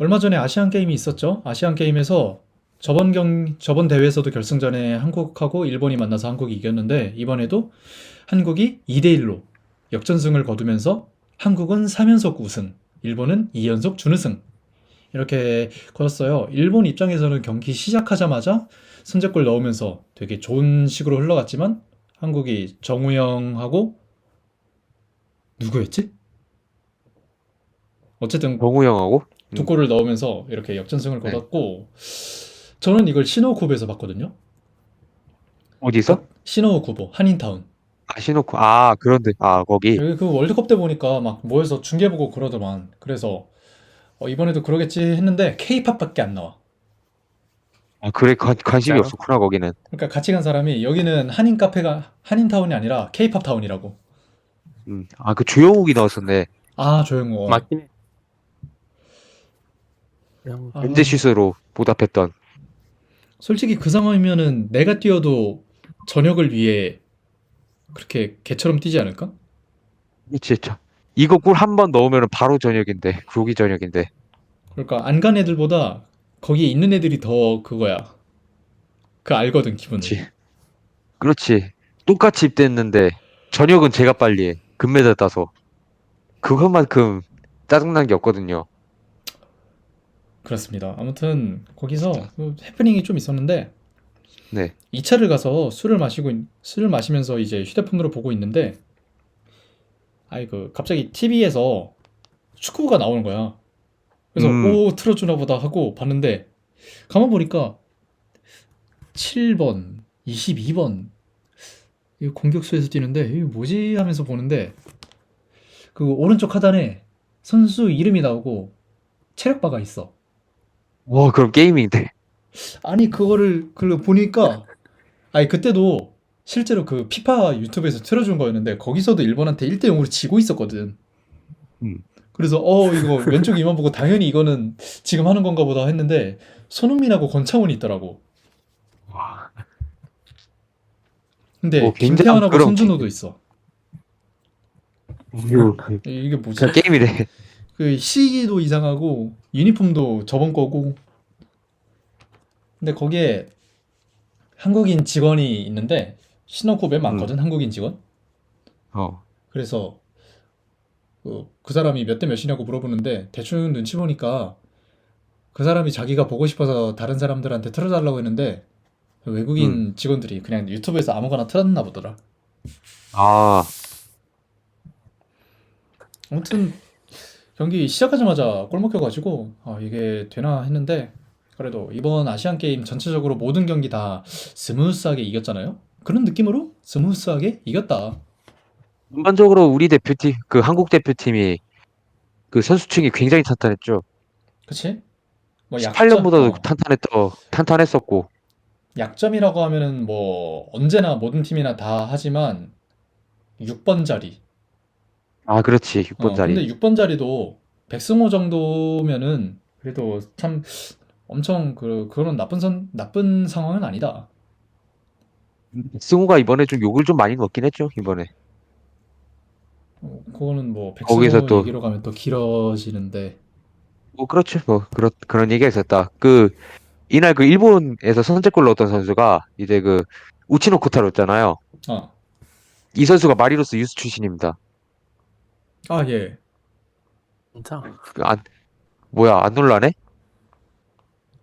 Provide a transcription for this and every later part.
얼마 전에 아시안 게임이 있었죠. 아시안 게임에서 저번 경, 저번 대회에서도 결승전에 한국하고 일본이 만나서 한국이 이겼는데 이번에도 한국이 2대 1로 역전승을 거두면서 한국은 3연속 우승, 일본은 2연속 준우승. 이렇게 거뒀어요. 일본 입장에서는 경기 시작하자마자 선제골 넣으면서 되게 좋은 식으로 흘러갔지만 한국이 정우영하고 누구였지? 어쨌든 정우 형하고 두 음. 골을 넣으면서 이렇게 역전승을 네. 거뒀고 저는 이걸 시노쿠보에서 봤거든요. 어디서? 시노쿠보 한인타운. 아 시노쿠 아 그런데 아 거기 여기 그 월드컵 때 보니까 막 모여서 중계 보고 그러더만. 그래서 어, 이번에도 그러겠지 했는데 케이팝밖에 안 나와. 아 그래 관, 관심이 진짜로? 없었구나 거기는 그러니까 같이 간 사람이 여기는 한인 카페가 한인 타운이 아니라 케이팝 타운이라고. 음. 아그 조영욱이 나왔었네 아 조용호. 맞긴 해. 그냥 아, 현대슛으로 보답했던. 솔직히 그 상황이면은 내가 뛰어도 저녁을 위해 그렇게 개처럼 뛰지 않을까? 저 이거 골 한 번 넣으면 바로 저녁인데 그러기 저녁인데. 그러니까 안 간 애들보다 거기에 있는 애들이 더 그거야. 그 알거든 기분을. 그렇지 그렇지. 똑같이 입대했는데 저녁은 제가 빨리 해. 금메달 따서. 그것만큼 짜증난 게 없거든요 그렇습니다. 아무튼 거기서 그 해프닝이 좀 있었는데 네 2차를 가서 술을 마시고 있- 술을 마시면서 이제 휴대폰으로 보고 있는데 아이 그 갑자기 TV에서 축구가 나오는 거야. 그래서 음. 오 틀어주나 보다 하고 봤는데 가만 보니까 7번, 22번 이 공격수에서 뛰는데 이게 뭐지 하면서 보는데 그 오른쪽 하단에 선수 이름이 나오고 체력바가 있어. 와 그럼 게임인데 아니 그거를 그 보니까 아니 그때도 실제로 그 피파 유튜브에서 틀어준 거였는데 거기서도 일본한테 1대 0으로 지고 있었거든. 음. 그래서 어 이거 왼쪽 이만 보고 당연히 이거는 지금 하는 건가 보다 했는데 손흥민하고 권창훈이 있더라고. 와 근데 어, 굉장히 김태환하고 그런 손준호도 있어. 이거 이게 뭐지? 그냥 게임이래 그 시기도 이상하고 유니폼도 저번 거고. 근데 거기에 한국인 직원이 있는데 신혼코에 많거든 한국인 직원. 어 그래서 그, 그 사람이 몇 대 몇이냐고 물어보는데 대충 눈치 보니까 그 사람이 자기가 보고 싶어서 다른 사람들한테 틀어달라고 했는데 외국인 직원들이 그냥 유튜브에서 아무거나 틀었나 보더라. 아, 아무튼 경기 시작하자마자 골 먹혀가지고 아, 이게 되나 했는데 그래도 이번 아시안 게임 전체적으로 모든 경기 다 스무스하게 이겼잖아요. 그런 느낌으로 스무스하게 이겼다. 전반적으로 우리 대표팀, 그 한국 대표팀이 그 선수층이 굉장히 탄탄했죠. 그치? 뭐 18년보다도 어. 탄탄했더, 탄탄했었고, 약점이라고 하면은 뭐 언제나 모든 팀이나 다 하지만 6번 자리. 아, 그렇지, 6번 어, 자리. 근데 6번 자리도 백승호 정도면은 그래도 참 엄청 그 그런 나쁜 선 나쁜 상황은 아니다. 승우가 이번에 좀 욕을 좀 많이 먹긴 했죠, 이번에. 어, 그거는 뭐 백승호 거기서 또- 얘기로 가면 또 길어지는데. 뭐, 그렇죠, 뭐, 그렇, 그런 얘기가 있었다. 그, 이날 그 일본에서 선제골 넣었던 선수가 이제 그, 우치노 코타로였잖아요. 어. 이 선수가 마리노스 유스 출신입니다. 아, 예. 진짜 그 안, 뭐야, 안 놀라네?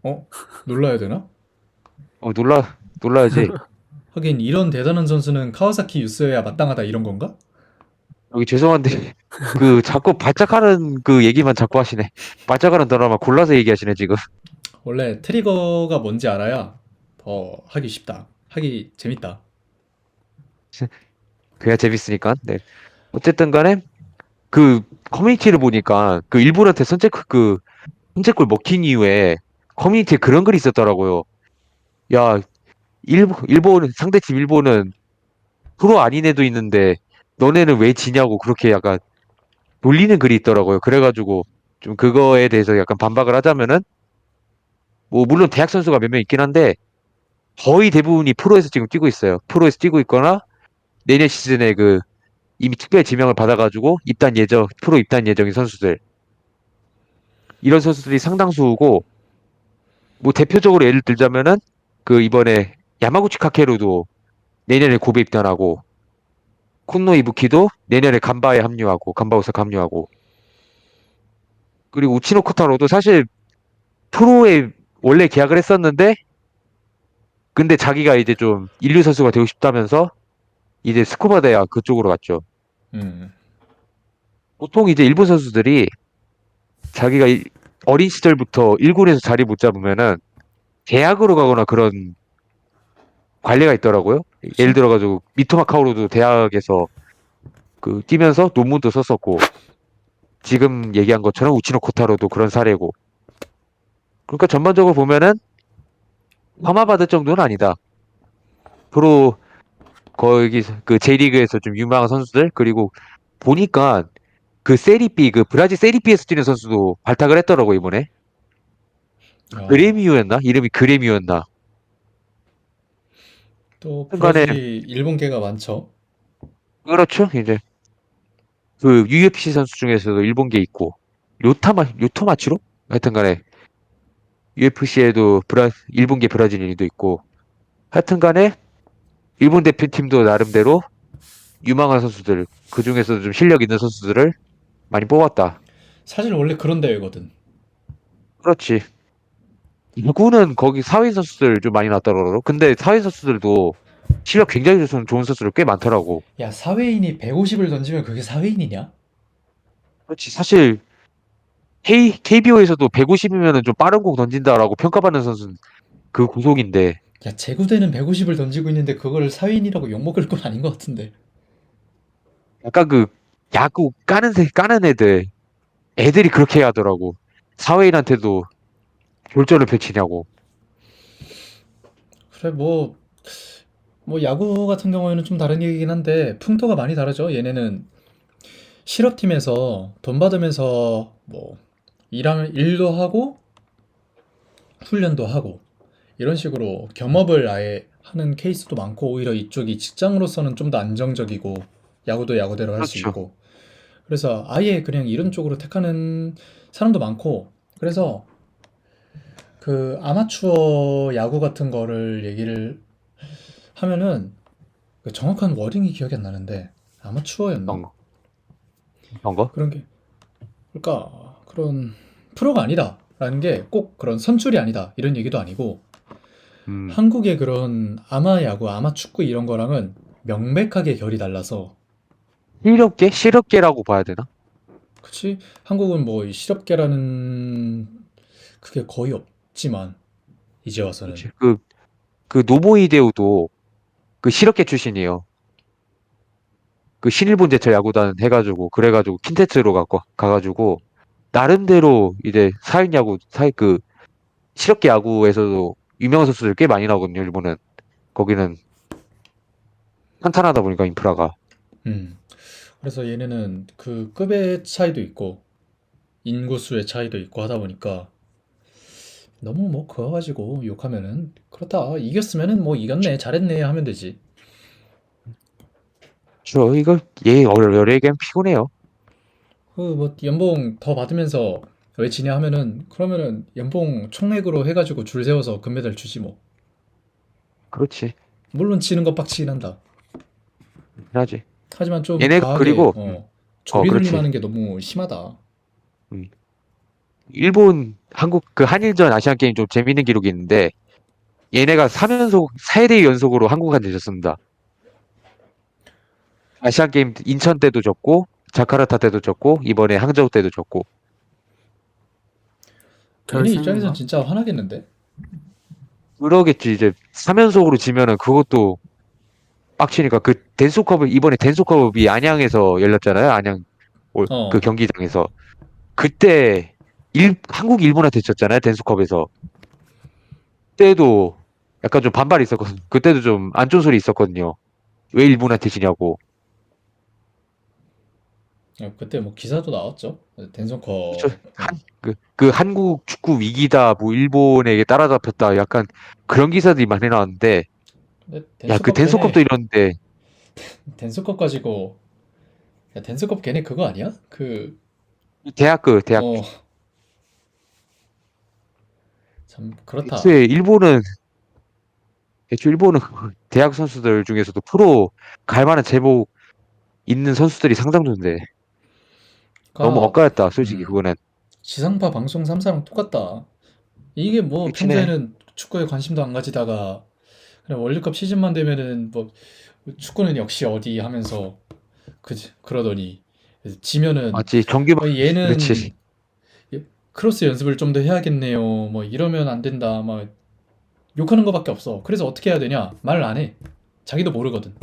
어? 놀라야 되나? 어, 놀라, 놀라야지. 하긴 이런 대단한 선수는 카와사키 유스여야 마땅하다 이런 건가? 여기 죄송한데 그 자꾸 발작하는 그 얘기만 자꾸 하시네. 발작하는 드라마 골라서 얘기하시네 지금. 원래 트리거가 뭔지 알아야 더 하기 쉽다. 하기 재밌다. 그래야 재밌으니까. 네. 어쨌든 간에 그 커뮤니티를 보니까 그 일본한테 선제골 그 선제골 먹힌 이후에 커뮤니티에 그런 글이 있었더라고요. 야, 일본 일본 상대팀 일본은 프로 아닌 애도 있는데 너네는 왜 지냐고 그렇게 약간 놀리는 글이 있더라고요. 그래가지고 좀 그거에 대해서 약간 반박을 하자면은 뭐 물론 대학 선수가 몇 명 있긴 한데 거의 대부분이 프로에서 지금 뛰고 있어요. 프로에서 뛰고 있거나 내년 시즌에 그 이미 특별 지명을 받아가지고 입단 예정 프로 입단 예정인 선수들. 이런 선수들이 상당수고 뭐 대표적으로 예를 들자면은 그 이번에 야마구치 카케루도 내년에 고베 입단하고 콘노 이부키도 내년에 간바에 합류하고 간바우사 합류하고 그리고 우치노 코타로도 사실 프로에 원래 계약을 했었는데 근데 자기가 이제 좀 인류 선수가 되고 싶다면서 이제 스쿠바 대학 그쪽으로 갔죠. 음. 보통 이제 일본 선수들이 자기가 이- 어린 시절부터 1군에서 자리 못 잡으면은 대학으로 가거나 그런 관례가 있더라고요. 예를 들어가지고 미토마 카오루도 대학에서 그 뛰면서 논문도 썼었고 지금 얘기한 것처럼 우치노 코타로도 그런 사례고 그러니까 전반적으로 보면은 폄하받을 정도는 아니다. 프로 거기 그 J리그에서 좀 유명한 선수들 그리고 보니까 그 세리비 그 브라질 세리비에서 뛰는 선수도 발탁을 했더라고 이번에. 어, 그레미오였나? 이름이 그레미오였나? 또 순간에- 브라질이 일본계가 많죠. 그렇죠 이제. 그 UFC 선수 중에서도 일본계 있고 요타마 요토마치로? 하여튼간에 UFC에도 브라 일본계 브라질인도 있고 하여튼간에 일본 대표팀도 나름대로 유망한 선수들 그 중에서도 좀 실력 있는 선수들을 많이 뽑았다. 사실 원래 그런 대회거든. 그렇지. 야구는 거기 사회 선수들 좀 많이 났더라고. 근데 사회 선수들도 실력 굉장히 좋은 좋은 선수들 꽤 많더라고. 야, 사회인이 150을 던지면 그게 사회인이냐? 그렇지. 사실 K KBO에서도 150이면은 좀 빠른 공 던진다라고 평가받는 선수는 그 구속인데 야, 제구대는 150을 던지고 있는데 그거를 사회인이라고 욕먹을 건 아닌 것 같은데. 약간 그 야구 까는 새 까는 애들 애들이 그렇게 하더라고. 사회인한테도 졸전을 펼치냐고. 그래, 뭐, 뭐, 야구 같은 경우에는 좀 다른 얘기긴 한데, 풍토가 많이 다르죠. 얘네는 실업팀에서 돈 받으면서 뭐, 일하면 일도 하고, 훈련도 하고, 이런 식으로 겸업을 아예 하는 케이스도 많고, 오히려 이쪽이 직장으로서는 좀 더 안정적이고, 야구도 야구대로 할수 그렇죠. 있고, 그래서 아예 그냥 이런 쪽으로 택하는 사람도 많고, 그래서 그 아마추어 야구 같은 거를 얘기를 하면은 그 정확한 워딩이 기억이 안 나는데 아마추어였나? 어떤 거? 어떤 거? 그런 게 그러니까 그런 프로가 아니다라는 게 꼭 그런 선출이 아니다 이런 얘기도 아니고 음. 한국의 그런 아마 야구, 아마 축구 이런 거랑은 명백하게 결이 달라서 실업계? 실업계라고 봐야 되나? 그치? 한국은 뭐이 실업계라는 그게 거의 없지만 이제 와서는 그치. 그, 그 노모이데우도 그 실업계 출신이에요. 그 신일본 제철 야구단 해가지고 그래가지고 킨테츠로 가고 가가지고 나름대로 이제 사인 야구 사이 그 실업계 야구에서도 유명한 선수들 꽤 많이 나오거든요. 일본은 거기는 탄탄하다 보니까 인프라가 음. 그래서 얘네는 그 급의 차이도 있고 인구수의 차이도 있고 하다 보니까 너무 뭐 그거 가지고 욕하면은 그렇다 이겼으면은 뭐 이겼네 잘했네 하면 되지 저 이거 얘 어려 얘기하면 피곤해요. 그 뭐 연봉 더 받으면서 왜 지냐 하면은 그러면은 연봉 총액으로 해가지고 줄 세워서 금메달 주지 뭐 그렇지. 물론 지는 거 빡치긴 한다 하지. 하지만 좀 얘네가 과하게 그리고- 어, 조비놀림 그렇지. 하는 게 너무 심하다 일본, 한국 그 한일전 아시안 게임 좀 재밌는 기록이 있는데 얘네가 3연속 4대 연속으로 한국한테 졌습니다. 아시안 게임 인천 때도 졌고 자카르타 때도 졌고 이번에 항저우 때도 졌고 얘네? 입장에선 진짜 화나겠는데 그러겠지 이제 3연속으로 지면은 그것도 빡치니까 그 덴소컵을 이번에 덴소컵이 안양에서 열렸잖아요. 안양 올- 어. 그 경기장에서 그때 일, 한국 일본한테 졌잖아요. 덴소컵에서 그때도 약간 좀 반발이 있었거든요. 그때도 좀 안 좋은 소리 있었거든요. 왜 일본한테 지냐고. 어, 그때 뭐 기사도 나왔죠? 댄서커. 그쵸. 한, 그, 그 한국 축구 위기다, 뭐 일본에게 따라잡혔다, 약간 그런 기사들이 많이 나왔는데, 근데 야, 그 댄서컵 덴소컵도 이러는데, 댄서컵 가지고. 야 댄서컵 걔네 그거 아니야? 그 대학 그, 대학, 어, 참 그렇다. 애초에 일본은 애초에 일본은 그 대학 선수들 중에서도 프로 갈 만한 제복 있는 선수들이 상당수인데 너무 엇갈렸다 솔직히 음. 그거는 지상파 방송 3사랑 똑같다. 이게 뭐 그치네. 평소에는 축구에 관심도 안 가지다가 그냥 월드컵 시즌만 되면은 뭐 축구는 역시 어디 하면서 그 그러더니 지면은 맞지 어, 얘는 그렇지. 예, 크로스 연습을 좀 더 해야겠네요. 뭐 이러면 안 된다. 막 욕하는 거밖에 없어. 그래서 어떻게 해야 되냐? 말을 안 해. 자기도 모르거든.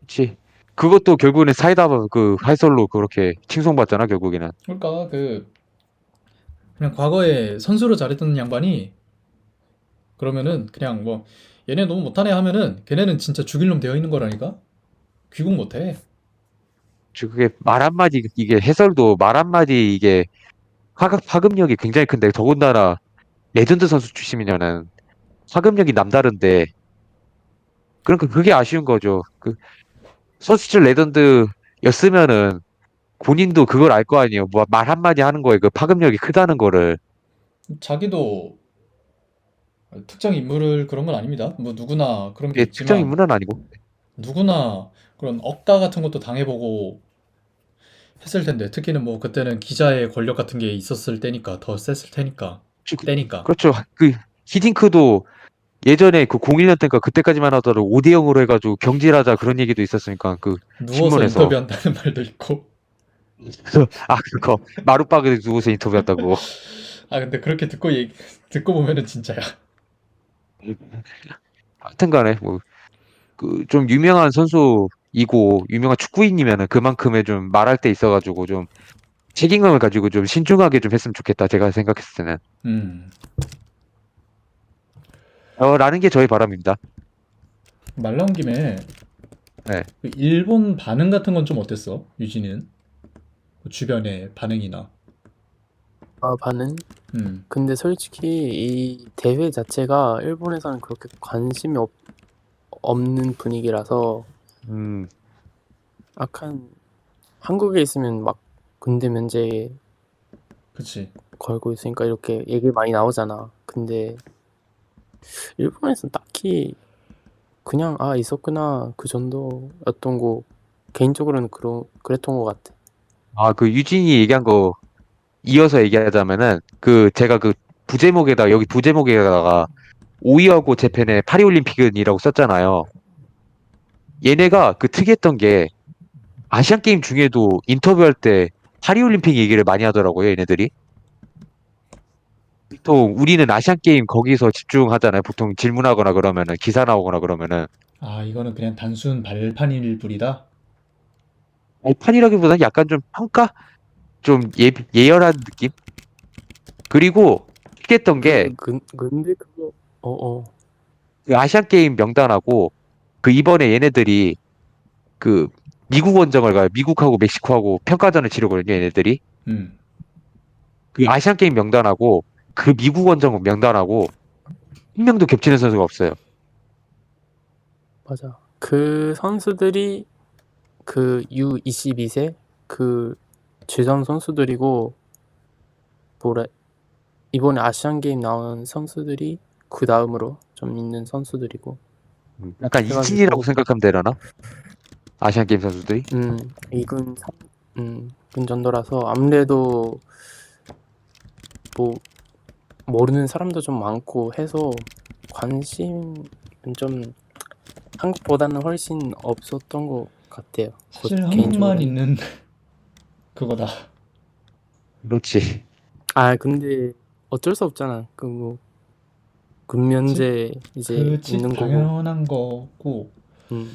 그렇지 그것도 결국에는 사이다 그 해설로 그렇게 칭송받잖아 결국에는 그러니까 그 그냥 과거에 선수로 잘했던 양반이 그러면은 그냥 뭐 얘네 너무 못하네 하면은 걔네는 진짜 죽일 놈 되어 있는 거라니까. 귀국 못 해. 저 그게 말 한마디 이게 해설도 말 한마디 이게 파급 파급력이 굉장히 큰데 더군다나 레전드 선수 출신이면은 파급력이 남다른데 그러니까 그게 아쉬운 거죠. 그 선수 시절 레전드였으면은 본인도 그걸 알 거 아니에요. 뭐 말 한마디 하는 거에 그 파급력이 크다는 거를 자기도 특정 인물을 그런 건 아닙니다. 뭐 누구나 그런 게 이게 특정 있지만 인물은 아니고 누구나 그런 억까 같은 것도 당해보고 했을 텐데 특히는 뭐 그때는 기자의 권력 같은 게 있었을 때니까 더 셌을 테니까 때니까 그렇죠. 그 히딩크도 예전에 그 01년 때인가 그때까지만 하더라도 5대 0으로 해가지고 경질하자 그런 얘기도 있었으니까 그 누워서 신문에서. 인터뷰한다는 말도 있고. 아 그거. 마룻박에 누워서 인터뷰한다고. 아 근데 그렇게 듣고 얘기 듣고 보면은 진짜야. 하여튼간에 뭐 그 좀 유명한 선수이고 유명한 축구인이면은 그만큼의 좀 말할 때 있어가지고 좀 책임감을 가지고 좀 신중하게 좀 했으면 좋겠다 제가 생각했을 때는. 음 어 라는 게 저의 바람입니다. 말 나온 김에 네. 그 일본 반응 같은 건 좀 어땠어 유진은 뭐 주변의 반응이나 아, 반응? 음 근데 솔직히 이 대회 자체가 일본에서는 그렇게 관심이 없, 없는 분위기라서 음 약간 한국에 있으면 막 군대 면제 그치 걸고 있으니까 이렇게 얘기 많이 나오잖아. 근데 일본에서는 딱히 그냥 아 있었구나 그 정도였던 거 개인적으로는 그러, 그랬던 것 같아. 아, 그 유진이 얘기한 거 이어서 얘기하자면은 그 제가 그 부제목에다 여기 부제목에다가 오이하고 재팬의 파리 올림픽은이라고 썼잖아요. 얘네가 그 특이했던 게 아시안 게임 중에도 인터뷰할 때 파리 올림픽 얘기를 많이 하더라고요, 얘네들이. 보통 우리는 아시안 게임 거기서 집중하잖아요. 보통 질문하거나 그러면은 기사 나오거나 그러면은 아 이거는 그냥 단순 발판일 뿐이다 판이라기보다는 약간 좀 평가? 좀 예, 예열한 느낌? 그리고 특이했던 게 그, 근- 근데 그거 어어 그 아시안 게임 명단하고 그 이번에 얘네들이 그 미국 원정을 가요. 미국하고 멕시코하고 평가전을 치르거든요. 얘네들이 음 그 아시안 게임 명단하고 그 미국 원정 명단하고 한 명도 겹치는 선수가 없어요. 맞아. 그 선수들이 그 U22세 그 주전 선수들이고 뭐래 이번에 아시안 게임 나온 선수들이 그 다음으로 좀 있는 선수들이고 약간 그래가지고- 이진이라고 생각하면 되려나? 아시안 게임 선수들이? 음 이군 삼- 음, 군 정도라서 아무래도 뭐 모르는 사람도 좀 많고 해서 관심은 좀 한국보다는 훨씬 없었던 것 같아요. 사실 그 한국만. 있는 그거다 그렇지. 아 근데 어쩔 수 없잖아. 그뭐 군면제 이제 그치 있는 거고. 당연한 거고 음.